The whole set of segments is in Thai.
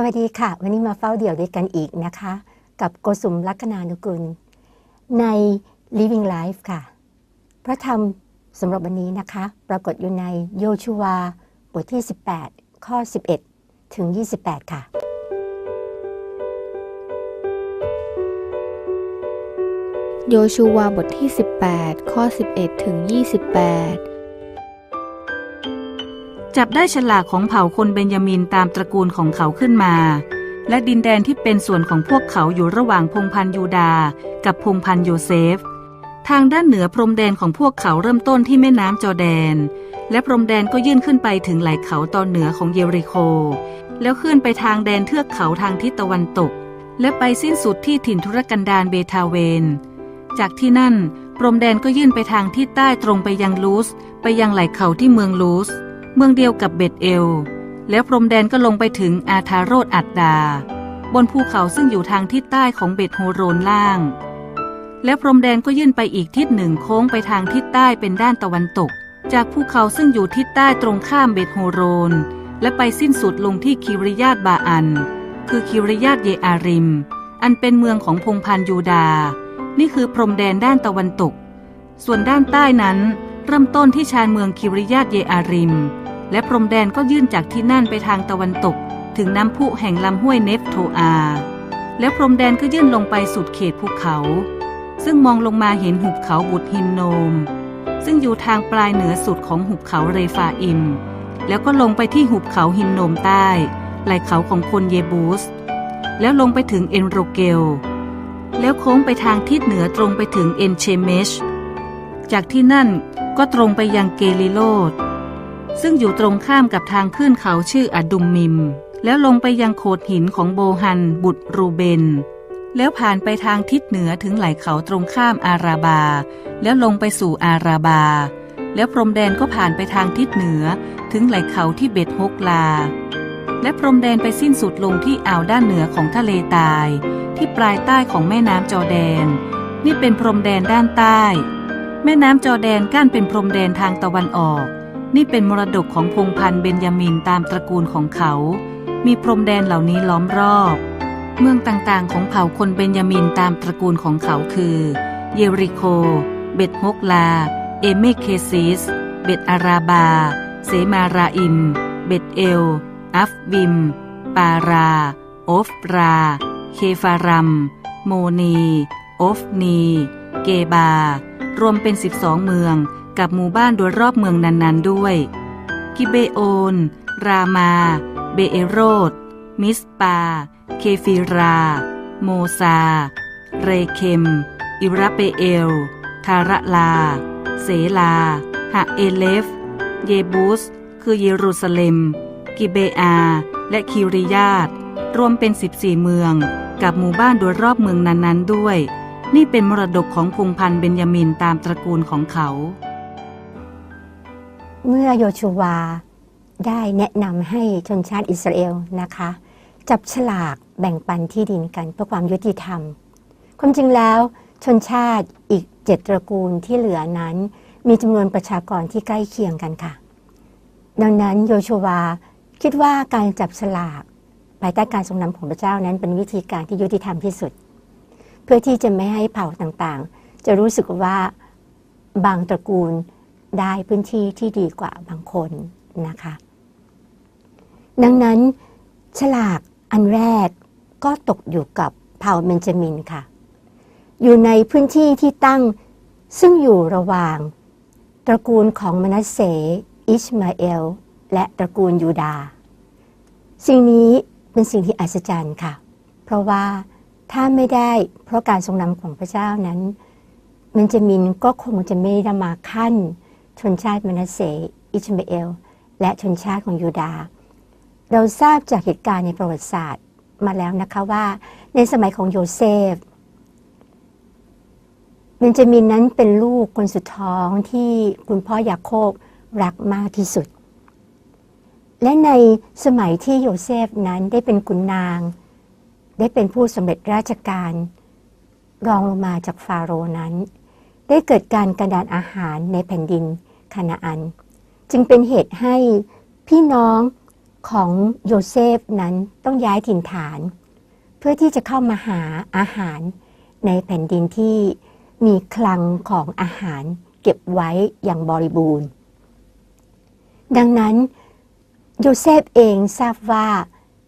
สวัสดีค่ะ วันนี้มาเฝ้าเดี่ยวด้วยกันอีกนะคะ กับโกสุมลัคนานุกุล ใน Living Life ค่ะ พระธรรมสำหรับวันนี้นะคะ ปรากฏอยู่ในโยชูวา บทที่ 18 ข้อ 11 ถึง 28 ค่ะ โยชูวาบทที่ 18 ข้อ 11 ถึง 28 จับได้ฉลากของเผ่าคนเบนยามินตามตระกูลของเขาขึ้นมา และดินแดนที่เป็นส่วนของพวกเขาอยู่ระหว่างพงพันยูดาห์กับพงพันโยเซฟ ทางด้านเหนือพรมแดนของพวกเขาเริ่มต้นที่แม่น้ำจอแดน และพรมแดนก็ยื่นขึ้นไปถึงไหล่เขาตอนเหนือของเยริโค แล้วขึ้นไปทางแดนเทือกเขาทางทิศตะวันตก และไปสิ้นสุดที่ถิ่นทุรกันดารเบทาเวน จากที่นั่นพรมแดนก็ยื่นไปทางที่ใต้ตรงไปยังลูส ไปยังไหล่เขาที่เมืองลูส เมืองเดียวกับเบตเอล แล้วพรมแดนก็ลงไปถึงอาทาโรดอัดดา บนภูเขาซึ่งอยู่ทางทิศใต้ของเบตโฮโรนล่าง และพรมแดนก็ยื่นไปอีกทิศหนึ่งโค้งไปทางทิศใต้เป็นด้านตะวันตก จากภูเขาซึ่งอยู่ทิศใต้ตรงข้ามเบตโฮโรน และไปสิ้นสุดลงที่คิริยาตบาอัน คือคิริยาตเยอาริม อันเป็นเมืองของพงพันยูดา นี่คือพรมแดนด้านตะวันตก ส่วนด้านใต้นั้นเริ่มต้นที่ชานเมืองคิริยาตเยอาริม และพรมแดนก็ยื่นจากที่นั่นไปทางตะวันตก ถึงน้ำพุแห่งลำห้วยเนฟโทอา แล้วพรมแดนก็ยื่นลงไปสุดเขตภูเขา ซึ่งมองลงมาเห็นหุบเขาบุตรฮินโนม ซึ่งอยู่ทางปลายเหนือสุดของหุบเขาเรฟาอิม แล้วก็ลงไปที่หุบเขาฮินโนมใต้ไหล่เขาของคนเยบูส แล้วลงไปถึงเอนโรเกล แล้วโค้งไปทางทิศเหนือตรงไปถึงเอนเชเมช จากที่นั่นก็ตรงไปยังเกลิโลด ซึ่งอยู่ตรงข้ามกับทางขึ้นเขาชื่ออดุมมิม แล้วลงไปยังโขดหินของโบฮัน บุตรรูเบน แล้วผ่านไปทางทิศเหนือถึงไหล่เขาตรงข้ามอาราบา แล้วลงไปสู่อาราบา แล้วพรมแดนก็ผ่านไปทางทิศเหนือถึงไหล่เขาที่เบ็ดฮกลา และพรมแดนไปสิ้นสุดลงที่อ่าวด้านเหนือของทะเลตาย ที่ปลายใต้ของแม่น้ำจอแดน นี่เป็นพรมแดนด้านใต้ แม่น้ำจอแดนกั้นเป็นพรมแดนทางตะวันออก นี่เป็นมรดกของพงพันธ์เบนยามินตามตระกูลของเขา มีพรมแดนเหล่านี้ล้อมรอบ เมืองต่างๆของเผ่าคนเบนยามินตามตระกูลของเขาคือ เยริโค เบตฮกลา เอเมเคซิส เบตอาราบา เสมาราอิม เบตเอล อัฟวิม ปารา โอฟรา เคฟารัม โมนี โอฟนี เกบา รวมเป็น 12 เมือง กับหมู่บ้านโดยรอบเมืองนั้นๆด้วย กิเบโอน รามา เบเอโรด มิสปา เคฟิรา โมซา เรเคม อิราเปเอล ทาระลา เสลา หะเอเลฟ เยบูส คือเยรูซาเล็ม กิเบอา และคิริยาตรวมเป็น 14 เมือง กับหมู่บ้านโดยรอบเมืองนั้นๆด้วย นี่เป็นมรดกของพงพันธ์เบนยามินตามตระกูลของเขา เมื่อโยชูวาได้แนะนำให้ชนชาติอิสราเอลนะคะ จับฉลากแบ่งปันที่ดินกันเพื่อความยุติธรรม ความจริงแล้วชนชาติอีกเจ็ดตระกูลที่เหลือนั้น มีจำนวนประชากรที่ใกล้เคียงกันค่ะ ดังนั้นโยชูวาคิดว่าการจับฉลากภายใต้การทรงนำของพระเจ้านั้นเป็นวิธีการที่ยุติธรรมที่สุด พื่อที่จะไม่ให้เผ่าต่างๆ จะรู้สึกว่าบางตระกูลได้พื้นที่ที่ดีกว่าบางคนนะคะ ดังนั้นฉลากอันแรกก็ตกอยู่กับเผ่าเบนจามินค่ะ อยู่ในพื้นที่ที่ตั้งซึ่งอยู่ระหว่าง ตระกูลของมนัสเส อิชมาเอล และตระกูลยูดา สิ่งนี้เป็นสิ่งที่อัศจรรย์ค่ะ เพราะว่า ถ้าไม่ได้เพราะการทรงนำของพระเจ้านั้นเบนจามินก็คงจะไม่ได้มาขั้น ชนชาติมนัสเสอิชมาเอล และชนชาติของยูดา เราทราบจากเหตุการณ์ในประวัติศาสตร์มาแล้วนะคะว่า ในสมัยของโยเซฟเบนจามินนั้นเป็นลูกคนสุดท้องที่คุณพ่อยาโคบรักมากที่สุด และในสมัยที่โยเซฟนั้นได้เป็นขุนนาง ได้เป็นผู้สำเร็จราชการ รองลงมาจากฟาโรนั้น ได้เกิดการกระดานอาหารในแผ่นดินคานาอัน จึงเป็นเหตุให้พี่น้องของโยเซฟนั้นต้องย้ายถิ่นฐาน เพื่อที่จะเข้ามาหาอาหารในแผ่นดินที่มีคลังของอาหารเก็บไว้อย่างบริบูรณ์ ดังนั้นโยเซฟเองทราบว่า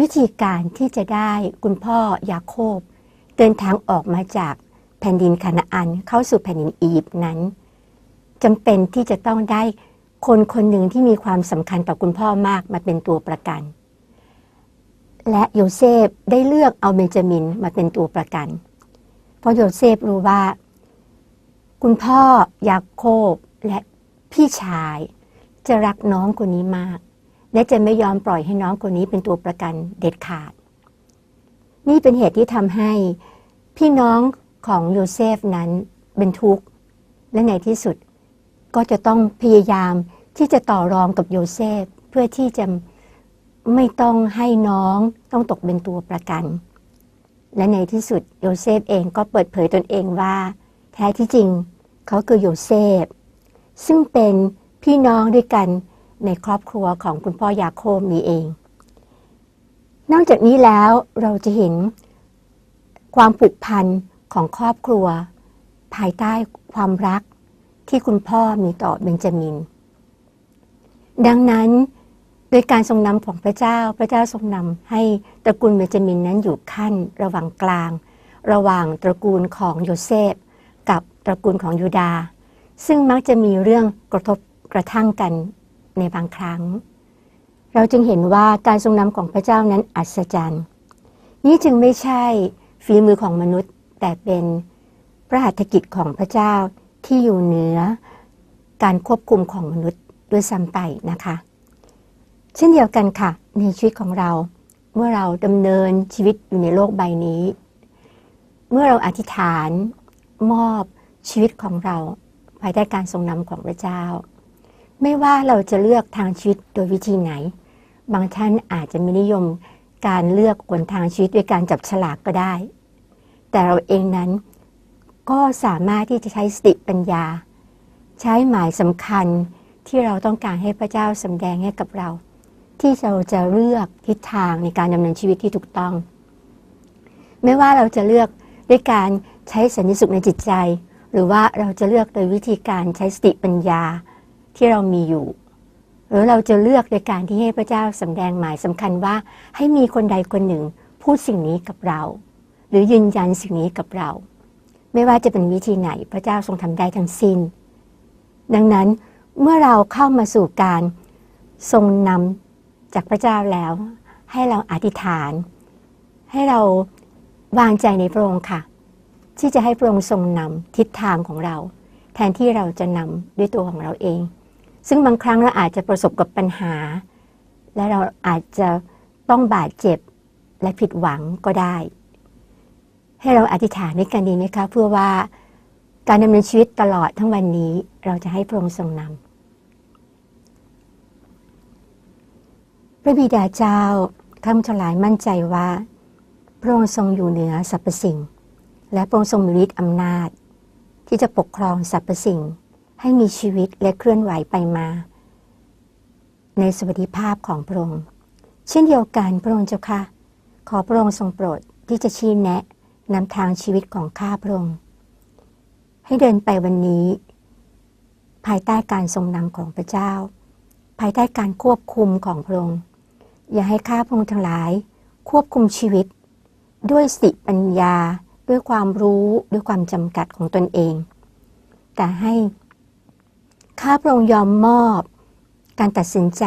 วิธีการที่จะได้คุณพ่อยาโคบ เดินทางออกมาจากแผ่นดินคานาอันเข้าสู่แผ่นดินอียิปต์นั้นจำเป็นที่จะต้องได้คนคนหนึ่งที่มีความสำคัญต่อคุณพ่อมากมาเป็นตัวประกัน และโยเซฟได้เลือกเอาเบนจามินมาเป็นตัวประกัน เพราะโยเซฟรู้ว่า คุณพ่อยาโคบและพี่ชายจะรักน้องคนนี้มาก และจะไม่ยอมปล่อยให้น้องคนนี้เป็นตัวประกันเด็ดขาด นี่เป็นเหตุที่ทำให้พี่น้องของโยเซฟนั้นเป็นทุกข์ และในที่สุดก็จะต้องพยายามที่จะต่อรองกับโยเซฟ เพื่อที่จะไม่ต้องให้น้องต้องตกเป็นตัวประกัน และในที่สุดโยเซฟเองก็เปิดเผยตนเองว่า แท้ที่จริงเขาคือโยเซฟ ซึ่งเป็นพี่น้องด้วยกัน ในครอบครัวของคุณพ่อยาโคบนี้เอง นอกจากนี้แล้วเราจะเห็นความผูกพันของครอบครัว ภายใต้ความรักที่คุณพ่อมีต่อเบนจามิน ดังนั้นโดยการทรงนำของพระเจ้าพระเจ้าทรงนำให้ตระกูลเบนจามินนั้นอยู่ขั้นระหว่างกลาง ระหว่างตระกูลของโยเซฟกับตระกูลของยูดา ซึ่งมักจะมีเรื่องกระทบกระทั่งกัน ในบางครั้ง เราจึงเห็นว่าการทรงนำของพระเจ้านั้นอัศจรรย์ นี่จึงไม่ใช่ฝีมือของมนุษย์ แต่เป็นพระหัตถกิจของพระเจ้าที่อยู่เหนือการควบคุมของมนุษย์ด้วยซ้ำไปนะคะ เช่นเดียวกันค่ะ ในชีวิตของเราเมื่อเราดำเนินชีวิตอยู่ในโลกใบนี้ เมื่อเราอธิษฐานมอบชีวิตของเราภายใต้การทรงนำของพระเจ้า ไม่ว่าเราจะเลือกทางชีวิตโดยวิธีไหน บางท่านอาจจะไม่นิยมการเลือกหนทางชีวิตด้วยการจับฉลากก็ได้ แต่เราเองนั้นก็สามารถที่จะใช้สติปัญญา ใช้หมายสำคัญที่เราต้องการให้พระเจ้าสำแดงให้กับเรา ที่เราจะเลือกทิศทางในการดำเนินชีวิตที่ถูกต้อง ไม่ว่าเราจะเลือกด้วยการใช้สันนิสุขในจิตใจ หรือว่าเราจะเลือกโดยวิธีการใช้สติปัญญา ที่เรามีอยู่ หรือเราจะเลือกโดยการที่ให้พระเจ้าสำแดงหมายสำคัญว่าให้มีคนใดคนหนึ่งพูดสิ่งนี้กับเรา หรือยืนยันสิ่งนี้กับเรา ไม่ว่าจะเป็นวิธีไหนพระเจ้าทรงทำได้ทั้งสิ้น ดังนั้นเมื่อเราเข้ามาสู่การทรงนำจากพระเจ้าแล้ว ให้เราอธิษฐาน ให้เราวางใจในพระองค์ค่ะ ที่จะให้พระองค์ทรงนำทิศทางของเรา แทนที่เราจะนำด้วยตัวของเราเอง ซึ่งบางครั้งเราอาจจะประสบกับปัญหา และเราอาจจะต้องบาดเจ็บและผิดหวังก็ได้ ให้เราอธิษฐานด้วยกันดีไหมคะ เพื่อว่าการดำเนินชีวิตตลอดทั้งวันนี้เราจะให้พระองค์ทรงนำพระบิดาเจ้าข้าพเจ้าหลายมั่นใจว่า พระองค์ทรงอยู่เหนือสรรพสิ่ง และพระองค์ทรงมีฤทธิ์อำนาจ ที่จะปกครองสรรพสิ่ง ให้มีชีวิตและเคลื่อนไหวไปมา ในสวัสดิภาพของพระองค์ เช่นเดียวกันพระองค์เจ้าค่ะ ขอพระองค์ทรงโปรดที่จะชี้แนะนำทางชีวิตของข้าพระองค์ ให้เดินไปวันนี้ ภายใต้การทรงนำของพระเจ้า ภายใต้การควบคุมของพระองค์ อย่าให้ข้าพระองค์ทั้งหลาย ควบคุมชีวิต ด้วยสติปัญญา ด้วยความรู้ ด้วยความจำกัดของตนเอง แต่ให้ ข้าพระองค์ยอมมอบ การตัดสินใจ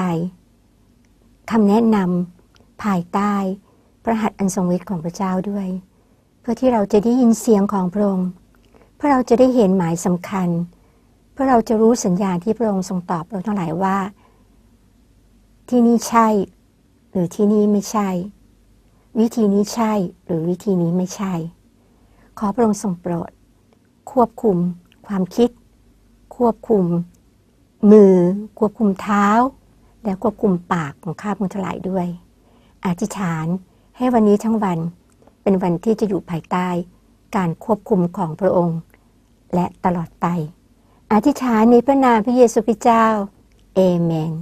คำแนะนำภายใต้พระหัตถ์อันทรงฤทธิ์ของพระเจ้าด้วย เพื่อที่เราจะได้ยินเสียงของพระองค์เพื่อเราจะได้เห็นหมายสำคัญ เพื่อเราจะรู้สัญญาณที่พระองค์ทรงตอบเราทั้งหลายว่า ที่นี่ใช่ หรือที่นี่ไม่ใช่ วิธีนี้ใช่ หรือวิธีนี้ไม่ใช่ ขอพระองค์ทรงโปรด ควบคุมความคิด ควบคุม มือควบคุมเท้า และควบคุมปากของข้าพเจ้าทั้งหลายด้วย อธิษฐานให้วันนี้ทั้งวันเป็นวันที่จะอยู่ภายใต้ การควบคุมของพระองค์ และตลอดไป อธิษฐานในพระนามพระเยซูคริสต์เจ้า เอเมน